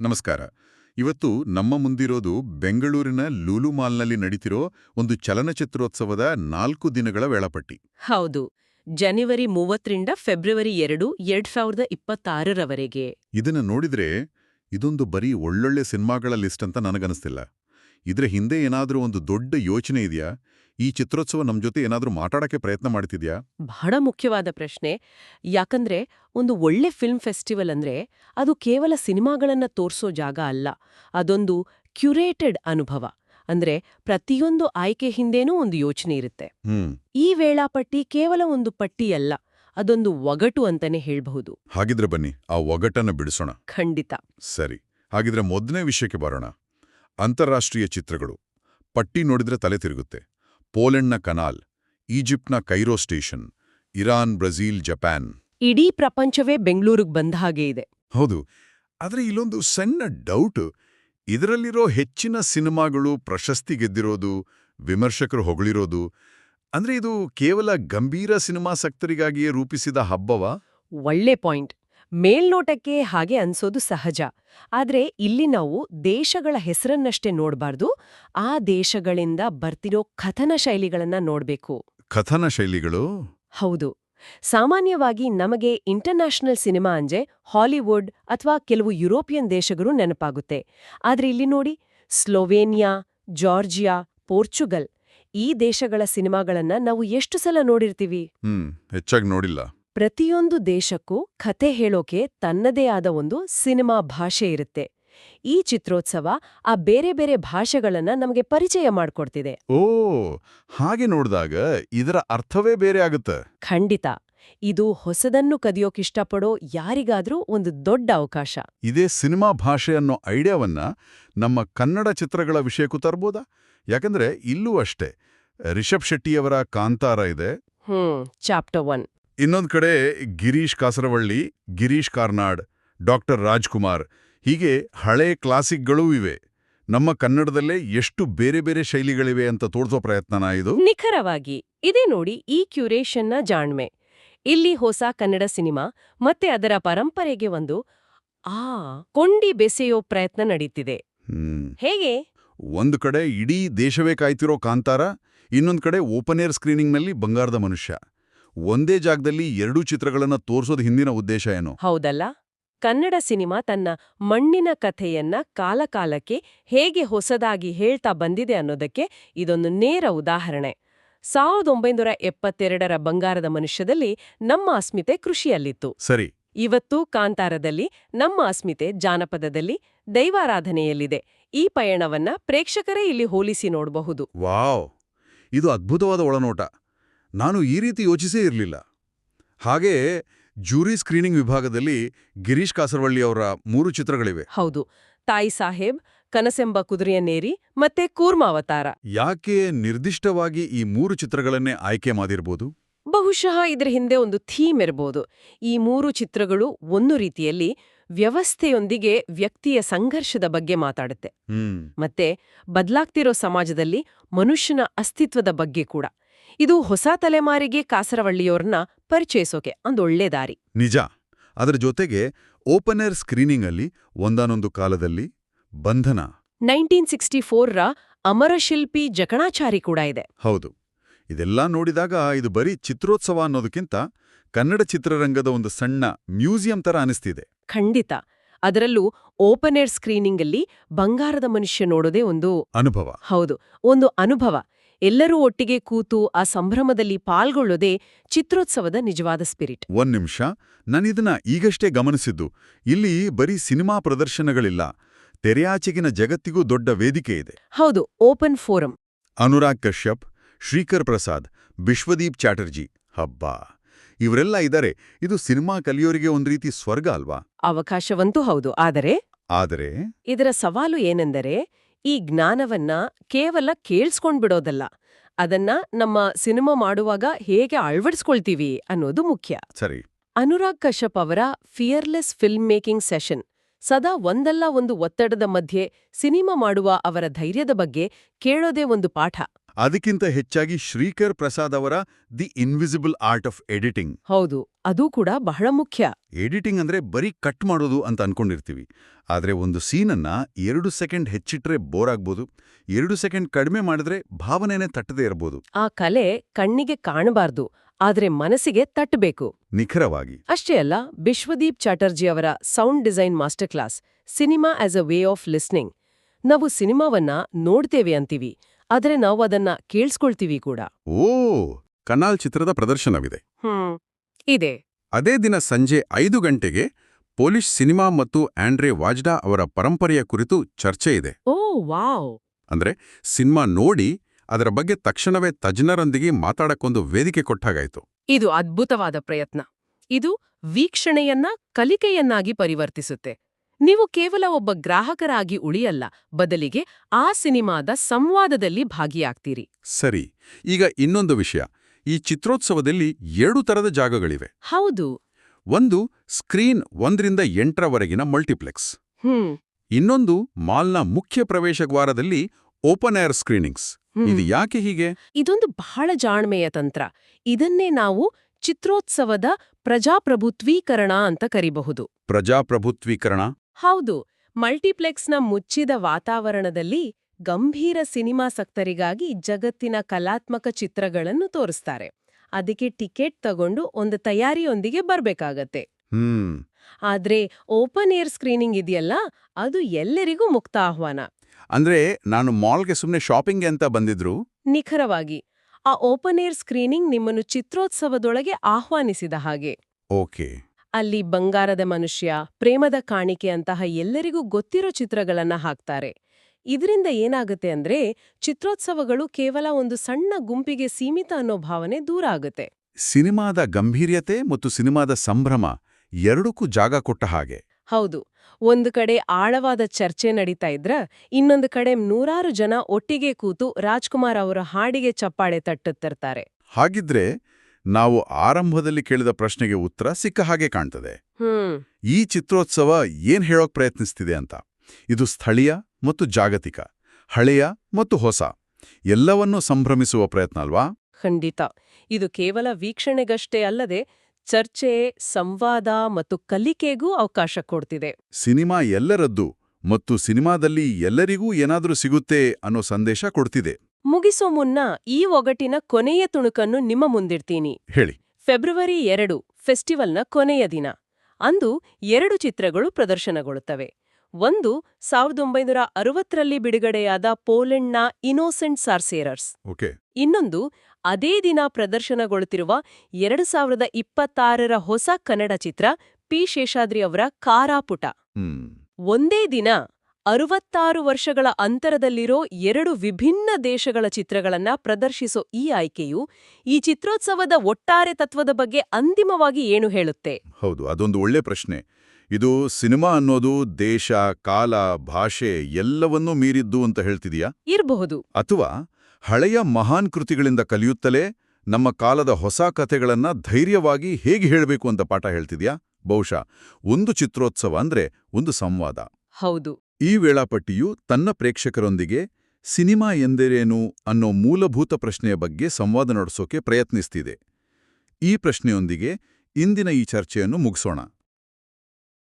ನಮಸ್ಕಾರ. ಇವತ್ತು ನಮ್ಮ ಮುಂದಿರೋದು ಬೆಂಗಳೂರಿನ ಲೂಲು ಮಾಲ್ನಲ್ಲಿ ನಡೀತಿರೋ ಒಂದು ಚಲನಚಿತ್ರೋತ್ಸವದ ನಾಲ್ಕು ದಿನಗಳ ವೇಳಾಪಟ್ಟಿ. ಹೌದು. ಜನವರಿ ಮೂವತ್ತರಿಂದ ಫೆಬ್ರವರಿ ಎರಡು ಎರಡ್ ಸಾವಿರದ ಇಪ್ಪತ್ತಾರರವರೆಗೆ. ಇದನ್ನ ನೋಡಿದ್ರೆ ಇದೊಂದು ಬರೀ ಒಳ್ಳೊಳ್ಳೆ ಸಿನಿಮಾಗಳ ಲಿಸ್ಟ್ ಅಂತ ನನಗನ್ನಿಸ್ತಿಲ್ಲ. ಇದ್ರ ಹಿಂದೆ ಏನಾದರೂ ಒಂದು ದೊಡ್ಡ ಯೋಚನೆ ಇದೆಯಾ? ಈ ಚಿತ್ರೋತ್ಸವ ನಮ್ ಜೊತೆ ಏನಾದರೂ ಮಾತಾಡಕ್ಕೆ ಪ್ರಯತ್ನ ಮಾಡ್ತಿದ್ಯಾ? ಬಹಳ ಮುಖ್ಯವಾದ ಪ್ರಶ್ನೆ. ಯಾಕಂದ್ರೆ ಒಂದು ಒಳ್ಳೆ ಫಿಲ್ಮ್ ಫೆಸ್ಟಿವಲ್ ಅಂದ್ರೆ ಅದು ಕೇವಲ ಸಿನಿಮಾಗಳನ್ನ ತೋರಿಸೋ ಜಾಗ ಅಲ್ಲ. ಅದೊಂದು ಕ್ಯುರೇಟೆಡ್ ಅನುಭವ. ಅಂದ್ರೆ ಪ್ರತಿಯೊಂದು ಆಯ್ಕೆ ಹಿಂದೇನೂ ಒಂದು ಯೋಚನೆ ಇರುತ್ತೆ. ಹ್ಮ್. ಈ ವೇಳಾಪಟ್ಟಿ ಕೇವಲ ಒಂದು ಪಟ್ಟಿಯಲ್ಲ ಅದೊಂದು ಒಗಟು ಅಂತಾನೆ ಹೇಳ್ಬಹುದು. ಹಾಗಿದ್ರೆ ಬನ್ನಿ ಆ ಒಗಟನ್ನ ಬಿಡಿಸೋಣ. ಖಂಡಿತ. ಸರಿ ಹಾಗಿದ್ರೆ ಮೊದಲನೇ ವಿಷಯಕ್ಕೆ ಬರೋಣ. ಅಂತಾರಾಷ್ಟ್ರೀಯ ಚಿತ್ರಗಳು. ಪಟ್ಟಿ ನೋಡಿದ್ರೆ ತಲೆ ತಿರುಗುತ್ತೆ. ಪೋಲೆಂಡ್ನ canal ಈಜಿಪ್ಟ್ನ Cairo station Iran Brazil Japan. ಇಡೀ ಪ್ರಪಂಚವೇ ಬೆಂಗಳೂರಿಗೆ ಬಂದ ಹಾಗೆ ಇದೆ. ಹೌದು. ಆದರೆ ಇಲ್ಲೊಂದು ಸಣ್ಣ ಡೌಟ್. ಇದರಲ್ಲಿರೋ ಹೆಚ್ಚಿನ ಸಿನಿಮಾಗಳು ಪ್ರಶಸ್ತಿ ಗೆದ್ದಿರೋದು ವಿಮರ್ಶಕರು ಹೊಗಳಿರೋದು ಅಂದ್ರೆ ಇದು ಕೇವಲ ಗಂಭೀರ ಸಿನಿಮಾಸಕ್ತರಿಗಾಗಿಯೇ ರೂಪಿಸಿದ ಹಬ್ಬವಾ? ಒಳ್ಳೆ ಪಾಯಿಂಟ್. ಮೇಲ್ನೋಟಕ್ಕೆ ಹಾಗೆ ಅನ್ಸೋದು ಸಹಜ. ಆದ್ರೆ ಇಲ್ಲಿ ನಾವು ದೇಶಗಳ ಹೆಸರನ್ನಷ್ಟೇ ನೋಡಬಾರ್ದು ಆ ದೇಶಗಳಿಂದ ಬರ್ತಿರೋ ಕಥನ ಶೈಲಿಗಳನ್ನ ನೋಡ್ಬೇಕು. ಕಥನ ಶೈಲಿಗಳು? ಹೌದು. ಸಾಮಾನ್ಯವಾಗಿ ನಮಗೆ ಇಂಟರ್ನ್ಯಾಷನಲ್ ಸಿನಿಮಾ ಅಂಜೆ ಹಾಲಿವುಡ್ ಅಥವಾ ಕೆಲವು ಯುರೋಪಿಯನ್ ದೇಶಗಳು ನೆನಪಾಗುತ್ತೆ. ಆದ್ರೆ ಇಲ್ಲಿ ನೋಡಿ ಸ್ಲೋವೇನಿಯಾ ಜಾರ್ಜಿಯಾ ಪೋರ್ಚುಗಲ್ ಈ ದೇಶಗಳ ಸಿನಿಮಾಗಳನ್ನ ನಾವು ಎಷ್ಟು ಸಲ ನೋಡಿರ್ತೀವಿ? ಹೆಚ್ಚಾಗಿ ನೋಡಿಲ್ಲ. ಪ್ರತಿಯೊಂದು ದೇಶಕ್ಕೂ ಕಥೆ ಹೇಳೋಕೆ ತನ್ನದೇ ಆದ ಒಂದು ಸಿನಿಮಾ ಭಾಷೆ ಇರುತ್ತೆ. ಈ ಚಿತ್ರೋತ್ಸವ ಆ ಬೇರೆ ಬೇರೆ ಭಾಷೆಗಳನ್ನ ನಮಗೆ ಪರಿಚಯ ಮಾಡ್ಕೊಡ್ತಿದೆ. ಓ ಹಾಗೆ ನೋಡಿದಾಗ ಇದರ ಅರ್ಥವೇ ಬೇರೆ ಆಗುತ್ತೆ. ಖಂಡಿತ. ಇದು ಹೊಸದನ್ನು ಕದಿಯೋಕಿಷ್ಟಪಡೋ ಯಾರಿಗಾದ್ರೂ ಒಂದು ದೊಡ್ಡ ಅವಕಾಶ. ಇದೇ ಸಿನಿಮಾ ಭಾಷೆ ಅನ್ನೋ ಐಡಿಯಾವನ್ನ ನಮ್ಮ ಕನ್ನಡ ಚಿತ್ರಗಳ ವಿಷಯಕ್ಕೂ ತರ್ಬೋದಾ? ಯಾಕಂದ್ರೆ ಇಲ್ಲೂ ಅಷ್ಟೇ. ರಿಷಬ್ ಶೆಟ್ಟಿಯವರ ಕಾಂತಾರ ಇದೆ. ಹ್ಮ್ ಚಾಪ್ಟರ್ ಒನ್. ಇನ್ನೊಂದ್ ಕಡೆ ಗಿರೀಶ್ ಕಾಸರವಳ್ಳಿ ಗಿರೀಶ್ ಕಾರ್ನಾಡ್ ಡಾಕ್ಟರ್ ರಾಜ್ಕುಮಾರ್ ಹೀಗೆ ಹಳೆ ಕ್ಲಾಸಿಕ್ಗಳೂ ಇವೆ. ನಮ್ಮ ಕನ್ನಡದಲ್ಲೇ ಎಷ್ಟು ಬೇರೆ ಬೇರೆ ಶೈಲಿಗಳಿವೆ ಅಂತ ತೋರಿಸೋ ಪ್ರಯತ್ನನ ಇದು? ನಿಖರವಾಗಿ ಇದೇ ನೋಡಿ ಈ ಕ್ಯೂರೇಷನ್ನ ಜಾಣ್ಮೆ. ಇಲ್ಲಿ ಹೊಸ ಕನ್ನಡ ಸಿನಿಮಾ ಮತ್ತೆ ಅದರ ಪರಂಪರೆಗೆ ಒಂದು ಆ ಕೊಂಡಿ ಬೆಸೆಯೋ ಪ್ರಯತ್ನ ನಡೀತಿದೆ. ಹೇಗೆ? ಒಂದು ಕಡೆ ಇಡೀ ದೇಶವೇ ಕಾಯ್ತಿರೋ ಕಾಂತಾರ ಇನ್ನೊಂದು ಕಡೆ ಓಪನ್ ಏರ್ ಸ್ಕ್ರೀನಿಂಗ್ನಲ್ಲಿ ಬಂಗಾರದ ಮನುಷ್ಯ. ಒಂದೇ ಜಾಗದಲ್ಲಿ ಎರಡೂ ಚಿತ್ರಗಳನ್ನ ತೋರಿಸೋದು ಹಿಂದಿನ ಉದ್ದೇಶ ಏನು? ಹೌದಲ್ಲ. ಕನ್ನಡ ಸಿನಿಮಾ ತನ್ನ ಮಣ್ಣಿನ ಕಥೆಯನ್ನ ಕಾಲಕಾಲಕ್ಕೆ ಹೇಗೆ ಹೊಸದಾಗಿ ಹೇಳ್ತಾ ಬಂದಿದೆ ಅನ್ನೋದಕ್ಕೆ ಇದೊಂದು ನೇರ ಉದಾಹರಣೆ. ಸಾವಿರದ ಒಂಬೈನೂರ ಎಪ್ಪತ್ತೆರಡರ ಬಂಗಾರದ ಮನುಷ್ಯದಲ್ಲಿ ನಮ್ಮ ಅಸ್ಮಿತೆ ಕೃಷಿಯಲ್ಲಿತ್ತು. ಸರಿ. ಇವತ್ತು ಕಾಂತಾರದಲ್ಲಿ ನಮ್ಮ ಅಸ್ಮಿತೆ ಜಾನಪದದಲ್ಲಿ ದೈವಾರಾಧನೆಯಲ್ಲಿದೆ. ಈ ಪಯಣವನ್ನ ಪ್ರೇಕ್ಷಕರೇ ಇಲ್ಲಿ ಹೋಲಿಸಿ ನೋಡಬಹುದು. ವಾವ್! ಇದು ಅದ್ಭುತವಾದ ಒಳನೋಟ. ನಾನು ಈ ರೀತಿ ಯೋಚಿಸೇ ಇರಲಿಲ್ಲ. ಹಾಗೇ ಜೂರಿ ಸ್ಕ್ರೀನಿಂಗ್ ವಿಭಾಗದಲ್ಲಿ ಗಿರೀಶ್ ಕಾಸರವಳ್ಳಿ ಅವರ ಮೂರು ಚಿತ್ರಗಳಿವೆ. ಹೌದು. ತಾಯಿ ಸಾಹೇಬ್ ಕನಸೆಂಬ ಕುದುರೆಯನ್ನೇರಿ ಮತ್ತೆ ಕೂರ್ಮಾವತಾರ ಯಾಕೆ ನಿರ್ದಿಷ್ಟವಾಗಿ ಈ ಮೂರು ಚಿತ್ರಗಳನ್ನೇ ಆಯ್ಕೆ ಮಾಡಿರ್ಬೋದು? ಬಹುಶಃ ಇದರ ಹಿಂದೆ ಒಂದು ಥೀಮ್ ಇರಬಹುದು ಈ ಮೂರು ಚಿತ್ರಗಳು ಒಂದು ರೀತಿಯಲ್ಲಿ ವ್ಯವಸ್ಥೆಯೊಂದಿಗೆ ವ್ಯಕ್ತಿಯ ಸಂಘರ್ಷದ ಬಗ್ಗೆ ಮಾತಾಡುತ್ತೆ. ಮತ್ತೆ ಬದಲಾಗ್ತಿರೋ ಸಮಾಜದಲ್ಲಿ ಮನುಷ್ಯನ ಅಸ್ತಿತ್ವದ ಬಗ್ಗೆ ಕೂಡ. ಇದು ಹೊಸ ತಲೆಮಾರಿಗೆ ಕಾಸರವಳ್ಳಿಯವ್ರನ್ನ ಪರಿಚಯಿಸೋಕೆ ಒಂದೊಳ್ಳೆ ದಾರಿ. ನಿಜ. ಅದರ ಜೊತೆಗೆ ಓಪನ್ ಏರ್ ಸ್ಕ್ರೀನಿಂಗ್ ಅಲ್ಲಿ ಒಂದಾನೊಂದು ಕಾಲದಲ್ಲಿ ಬಂಧನ. ನೈನ್ಟೀನ್ ಸಿಕ್ಸ್ಟಿ ಫೋರ್ರ ಅಮರಶಿಲ್ಪಿ ಜಕಣಾಚಾರಿ ಕೂಡ ಇದೆ. ಹೌದು. ಇದೆಲ್ಲ ನೋಡಿದಾಗ ಇದು ಬರೀ ಚಿತ್ರೋತ್ಸವ ಅನ್ನೋದಕ್ಕಿಂತ ಕನ್ನಡ ಚಿತ್ರರಂಗದ ಒಂದು ಸಣ್ಣ ಮ್ಯೂಸಿಯಂ ತರ ಅನಿಸ್ತಿದೆ. ಖಂಡಿತ. ಅದರಲ್ಲೂ ಓಪನ್ ಏರ್ ಸ್ಕ್ರೀನಿಂಗಲ್ಲಿ ಬಂಗಾರದ ಮನುಷ್ಯ ನೋಡೋದೇ ಒಂದು ಅನುಭವ. ಹೌದು. ಒಂದು ಅನುಭವ. ಎಲ್ಲರೂ ಒಟ್ಟಿಗೆ ಕೂತು ಆ ಸಂಭ್ರಮದಲ್ಲಿ ಪಾಲ್ಗೊಳ್ಳೋದೇ ಚಿತ್ರೋತ್ಸವದ ನಿಜವಾದ ಸ್ಪಿರಿಟ್. ಒಂದ್ ನಿಮಿಷ. ನಾನಿದನ್ನ ಈಗಷ್ಟೇ ಗಮನಿಸಿದ್ದು. ಇಲ್ಲಿ ಬರೀ ಸಿನಿಮಾ ಪ್ರದರ್ಶನಗಳಿಲ್ಲ. ತೆರೆಯಾಚೆಗಿನ ಜಗತ್ತಿಗೂ ದೊಡ್ಡ ವೇದಿಕೆ ಇದೆ. ಹೌದು ಓಪನ್ ಫೋರಂ. ಅನುರಾಗ್ ಕಶ್ಯಪ್ ಶ್ರೀಕರ್ ಪ್ರಸಾದ್ ಬಿಶ್ವದೀಪ್ ಚಾಟರ್ಜಿ. ಹಬ್ಬ. ಇವರೆಲ್ಲ ಇದ್ದಾರೆ ಇದು ಸಿನಿಮಾ ಕಲಿಯೋರಿಗೆ ಒಂದ್ ರೀತಿ ಸ್ವರ್ಗ ಅಲ್ವಾ? ಅವಕಾಶವಂತೂ ಹೌದು. ಆದರೆ ಆದರೆ ಇದರ ಸವಾಲು ಏನೆಂದರೆ ಈ ಜ್ಞಾನವನ್ನ ಕೇವಲ ಕೇಳಿಸ್ಕೊಂಡ್ಬಿಡೋದಲ್ಲ ಅದನ್ನ ನಮ್ಮ ಸಿನಿಮಾ ಮಾಡುವಾಗ ಹೇಗೆ ಅಳವಡಿಸ್ಕೊಳ್ತೀವಿ ಅನ್ನೋದು ಮುಖ್ಯ. ಸರಿ. ಅನುರಾಗ್ ಕಶ್ಯಪ್ ಅವರ ಫಿಯರ್ಲೆಸ್ ಫಿಲ್ಮ್ ಮೇಕಿಂಗ್ ಸೆಷನ್ ಸದಾ ಒಂದಲ್ಲ ಒಂದು ಒತ್ತಡದ ಮಧ್ಯೆ ಸಿನಿಮಾ ಮಾಡುವ ಅವರ ಧೈರ್ಯದ ಬಗ್ಗೆ ಕೇಳೋದೇ ಒಂದು ಪಾಠ. ಅದಕ್ಕಿಂತ ಹೆಚ್ಚಾಗಿ ಶ್ರೀಕರ್ ಪ್ರಸಾದ್ ಅವರ the invisible art of editing. ಹೌದು ಅದು ಕೂಡ ಬಹಳ ಮುಖ್ಯ. ಎಡಿಟಿಂಗ್ ಅಂದ್ರೆ ಬರೀ ಕಟ್ ಮಾಡೋದು ಅಂತ ಅನ್ಕೊಂಡಿರ್ತೀವಿ. ಆದ್ರೆ ಒಂದು ಸೀನನ್ನ ಎರಡು ಸೆಕೆಂಡ್ ಹೆಚ್ಚಿಟ್ರೆ ಬೋರ್ ಆಗ್ಬೋದು ಎರಡು ಸೆಕೆಂಡ್ ಕಡಿಮೆ ಮಾಡಿದ್ರೆ ಭಾವನೆನೆ ತಟ್ಟದೇ ಇರಬಹುದು ಆ ಕಲೆ ಕಣ್ಣಿಗೆ ಕಾಣಬಾರ್ದು ಆದ್ರೆ ಮನಸ್ಸಿಗೆ ತಟ್ಟಬೇಕು. ನಿಖರವಾಗಿ. ಅಷ್ಟೇ ಅಲ್ಲ ಬಿಶ್ವದೀಪ್ ಚಾಟರ್ಜಿ ಅವರ sound design master class cinema as a way of listening. ನಾವು ಸಿನಿಮಾವನ್ನ ನೋಡ್ತೇವೆ ಅಂತೀವಿ ಆದ್ರೆ ನಾವು ಅದನ್ನ ಕೇಳಿಸ್ಕೊಳ್ತೀವಿ ಕೂಡ. ಓ ಕನಾಲ್ ಚಿತ್ರದ ಪ್ರದರ್ಶನವಿದೆ. ಹ್ಮ್ ಇದೆ. ಅದೇ ದಿನ ಸಂಜೆ ಐದು ಗಂಟೆಗೆ ಪೊಲೀಸ್ ಸಿನಿಮಾ ಮತ್ತು ಆಂಡ್ರೆ ವಾಜ್ಡಾ ಅವರ ಪರಂಪರೆಯ ಕುರಿತು ಚರ್ಚೆ ಇದೆ. ಓ ವಾವ್. ಅಂದ್ರೆ ಸಿನಿಮಾ ನೋಡಿ ಅದರ ಬಗ್ಗೆ ತಕ್ಷಣವೇ ತಜ್ಞರೊಂದಿಗೆ ಮಾತಾಡಕ್ಕೊಂದು ವೇದಿಕೆ ಕೊಟ್ಟಾಗಾಯ್ತು. ಇದು ಅದ್ಭುತವಾದ ಪ್ರಯತ್ನ. ಇದು ವೀಕ್ಷಣೆಯನ್ನ ಕಲಿಕೆಯನ್ನಾಗಿ ಪರಿವರ್ತಿಸುತ್ತೆ. ನೀವು ಕೇವಲ ಒಬ್ಬ ಗ್ರಾಹಕರಾಗಿ ಉಳಿಯಲ್ಲ ಬದಲಿಗೆ ಆ ಸಿನಿಮಾದ ಸಂವಾದದಲ್ಲಿ ಭಾಗಿಯಾಗ್ತೀರಿ. ಸರಿ ಈಗ ಇನ್ನೊಂದು ವಿಷಯ. ಈ ಚಿತ್ರೋತ್ಸವದಲ್ಲಿ ಎರಡು ತರದ ಜಾಗಗಳಿವೆ. ಹೌದು. ಒಂದು ಸ್ಕ್ರೀನ್ ಒಂದರಿಂದ ಎಂಟರವರೆಗಿನ ಮಲ್ಟಿಪ್ಲೆಕ್ಸ್. ಹ್ಮ್. ಇನ್ನೊಂದು ಮಾಲ್ನ ಮುಖ್ಯ ಪ್ರವೇಶದ್ವಾರದಲ್ಲಿ ಓಪನ್ ಏರ್ ಸ್ಕ್ರೀನಿಂಗ್ಸ್. ಇದು ಯಾಕೆ ಹೀಗೆ? ಇದೊಂದು ಬಹಳ ಜಾಣ್ಮೆಯ ತಂತ್ರ. ಇದನ್ನೇ ನಾವು ಚಿತ್ರೋತ್ಸವದ ಪ್ರಜಾಪ್ರಭುತ್ವೀಕರಣ ಅಂತ ಕರಿಬಹುದು. ಪ್ರಜಾಪ್ರಭುತ್ವೀಕರಣ? ಹೌದು ಮಲ್ಟಿಪ್ಲೆಕ್ಸ್ನ ಮುಚ್ಚಿದ ವಾತಾವರಣದಲ್ಲಿ ಗಂಭೀರ ಸಿನಿಮಾಸಕ್ತರಿಗಾಗಿ ಜಗತ್ತಿನ ಕಲಾತ್ಮಕ ಚಿತ್ರಗಳನ್ನು ತೋರಿಸ್ತಾರೆ. ಅದಕ್ಕೆ ಟಿಕೆಟ್ ತಗೊಂಡು ಒಂದು ತಯಾರಿಯೊಂದಿಗೆ ಬರ್ಬೇಕಾಗತ್ತೆ. ಆದ್ರೆ ಓಪನ್ ಏರ್ ಸ್ಕ್ರೀನಿಂಗ್ ಇದೆಯಲ್ಲ ಅದು ಎಲ್ಲರಿಗೂ ಮುಕ್ತ ಆಹ್ವಾನ. ಅಂದ್ರೆ ನಾನು ಮಾಲ್ಗೆ ಸುಮ್ಮನೆ ಶಾಪಿಂಗ್ ಅಂತ ಬಂದಿದ್ರು? ನಿಖರವಾಗಿ ಆ ಓಪನ್ ಏರ್ ಸ್ಕ್ರೀನಿಂಗ್ ನಿಮ್ಮನ್ನು ಚಿತ್ರೋತ್ಸವದೊಳಗೆ ಆಹ್ವಾನಿಸಿದ ಹಾಗೆ. ಓಕೆ. ಅಲ್ಲಿ ಬಂಗಾರದ ಮನುಷ್ಯ ಪ್ರೇಮದ ಕಾಣಿಕೆ ಅಂತಹ ಎಲ್ಲರಿಗೂ ಗೊತ್ತಿರೋ ಚಿತ್ರಗಳನ್ನ ಹಾಕ್ತಾರೆ. ಇದರಿಂದ ಏನಾಗುತ್ತೆ ಅಂದ್ರೆ ಚಿತ್ರೋತ್ಸವಗಳು ಕೇವಲ ಒಂದು ಸಣ್ಣ ಗುಂಪಿಗೆ ಸೀಮಿತ ಅನ್ನೋ ಭಾವನೆ ದೂರ ಆಗುತ್ತೆ. ಸಿನಿಮಾದ ಗಂಭೀರ್ಯತೆ ಮತ್ತು ಸಿನಿಮಾದ ಸಂಭ್ರಮ ಎರಡಕ್ಕೂ ಜಾಗ ಕೊಟ್ಟ ಹಾಗೆ. ಹೌದು ಒಂದು ಕಡೆ ಆಳವಾದ ಚರ್ಚೆ ನಡೀತಾ ಇದ್ರ ಇನ್ನೊಂದು ಕಡೆ ನೂರಾರು ಜನ ಒಟ್ಟಿಗೆ ಕೂತು ರಾಜ್ಕುಮಾರ್ ಅವರ ಹಾಡಿಗೆ ಚಪ್ಪಾಳೆ ತಟ್ಟುತ್ತಿರ್ತಾರೆ. ಹಾಗಿದ್ರೆ ನಾವು ಆರಂಭದಲ್ಲಿ ಕೇಳಿದ ಪ್ರಶ್ನೆಗೆ ಉತ್ತರ ಸಿಕ್ಕ ಹಾಗೆ ಕಾಣ್ತದೆ. ಈ ಚಿತ್ರೋತ್ಸವ ಏನ್ ಹೇಳೋಕ್ ಪ್ರಯತ್ನಿಸ್ತಿದೆ ಅಂತ? ಇದು ಸ್ಥಳೀಯ ಮತ್ತು ಜಾಗತಿಕ ಹಳೆಯ ಮತ್ತು ಹೊಸ ಎಲ್ಲವನ್ನೂ ಸಂಭ್ರಮಿಸುವ ಪ್ರಯತ್ನ ಅಲ್ವಾ? ಖಂಡಿತ. ಇದು ಕೇವಲ ವೀಕ್ಷಣೆಗಷ್ಟೇ ಅಲ್ಲದೆ ಚರ್ಚೆ ಸಂವಾದ ಮತ್ತು ಕಲಿಕೆಗೂ ಅವಕಾಶ ಕೊಡ್ತಿದೆ. ಸಿನಿಮಾ ಎಲ್ಲರದ್ದು ಮತ್ತು ಸಿನಿಮಾದಲ್ಲಿ ಎಲ್ಲರಿಗೂ ಏನಾದರೂ ಸಿಗುತ್ತೆ ಅನ್ನೋ ಸಂದೇಶ ಕೊಡ್ತಿದೆ. ಮುಗಿಸೋ ಮುನ್ನ ಈ ಒಗಟಿನ ಕೊನೆಯ ತುಣುಕನ್ನು ನಿಮ್ಮ ಮುಂದಿಡ್ತೀನಿ. ಹೇಳಿ. ಫೆಬ್ರವರಿ ಎರಡು ಫೆಸ್ಟಿವಲ್ನ ಕೊನೆಯ ದಿನ. ಅಂದು ಎರಡು ಚಿತ್ರಗಳು ಪ್ರದರ್ಶನಗೊಳ್ಳುತ್ತವೆ. ಒಂದು ಸಾವಿರದ ಒಂಬೈನೂರ ಅರವತ್ತರಲ್ಲಿ ಬಿಡುಗಡೆಯಾದ ಪೋಲೆಂಡ್ನ ಇನೋಸೆಂಟ್ ಸಾರ್ಸೇರರ್ಸ್. ಇನ್ನೊಂದು ಅದೇ ದಿನ ಪ್ರದರ್ಶನಗೊಳ್ಳುತ್ತಿರುವ ಎರಡು ಸಾವಿರದ ಇಪ್ಪತ್ತಾರರ ಹೊಸ ಕನ್ನಡ ಚಿತ್ರ ಪಿ ಶೇಷಾದ್ರಿ ಅವರ ಕಾರಾಪುಟ. ಒಂದೇ ದಿನ ಅರುವತ್ತಾರು ವರ್ಷಗಳ ಅಂತರದಲ್ಲಿರೋ ಎರಡು ವಿಭಿನ್ನ ದೇಶಗಳ ಚಿತ್ರಗಳನ್ನ ಪ್ರದರ್ಶಿಸೋ ಈ ಆಯ್ಕೆಯು ಈ ಚಿತ್ರೋತ್ಸವದ ಒಟ್ಟಾರೆ ತತ್ವದ ಬಗ್ಗೆ ಅಂತಿಮವಾಗಿ ಏನು ಹೇಳುತ್ತೆ? ಹೌದು ಅದೊಂದು ಒಳ್ಳೆ ಪ್ರಶ್ನೆ. ಇದು ಸಿನಿಮಾ ಅನ್ನೋದು ದೇಶ ಕಾಲ ಭಾಷೆ ಎಲ್ಲವನ್ನೂ ಮೀರಿದ್ದು ಅಂತ ಹೇಳ್ತಿದೀಯಾ? ಇರಬಹುದು. ಅಥವಾ ಹಳೆಯ ಮಹಾನ್ ಕೃತಿಗಳಿಂದ ಕಲಿಯುತ್ತಲೇ ನಮ್ಮ ಕಾಲದ ಹೊಸ ಕಥೆಗಳನ್ನ ಧೈರ್ಯವಾಗಿ ಹೇಗೆ ಹೇಳಬೇಕು ಅಂತ ಪಾಠ ಹೇಳ್ತಿದ್ಯಾ? ಬಹುಶಃ ಒಂದು ಚಿತ್ರೋತ್ಸವ ಅಂದ್ರೆ ಒಂದು ಸಂವಾದ. ಹೌದು. ಈ ವೇಳಾಪಟ್ಟಿಯು ತನ್ನ ಪ್ರೇಕ್ಷಕರೊಂದಿಗೆ ಸಿನಿಮಾ ಎಂದರೇನು ಅನ್ನೋ ಮೂಲಭೂತ ಪ್ರಶ್ನೆಯ ಬಗ್ಗೆ ಸಂವಾದ ನಡೆಸೋಕೆ ಪ್ರಯತ್ನಿಸ್ತಿದೆ. ಈ ಪ್ರಶ್ನೆಯೊಂದಿಗೆ ಇಂದಿನ ಈ ಚರ್ಚೆಯನ್ನು ಮುಗಿಸೋಣ.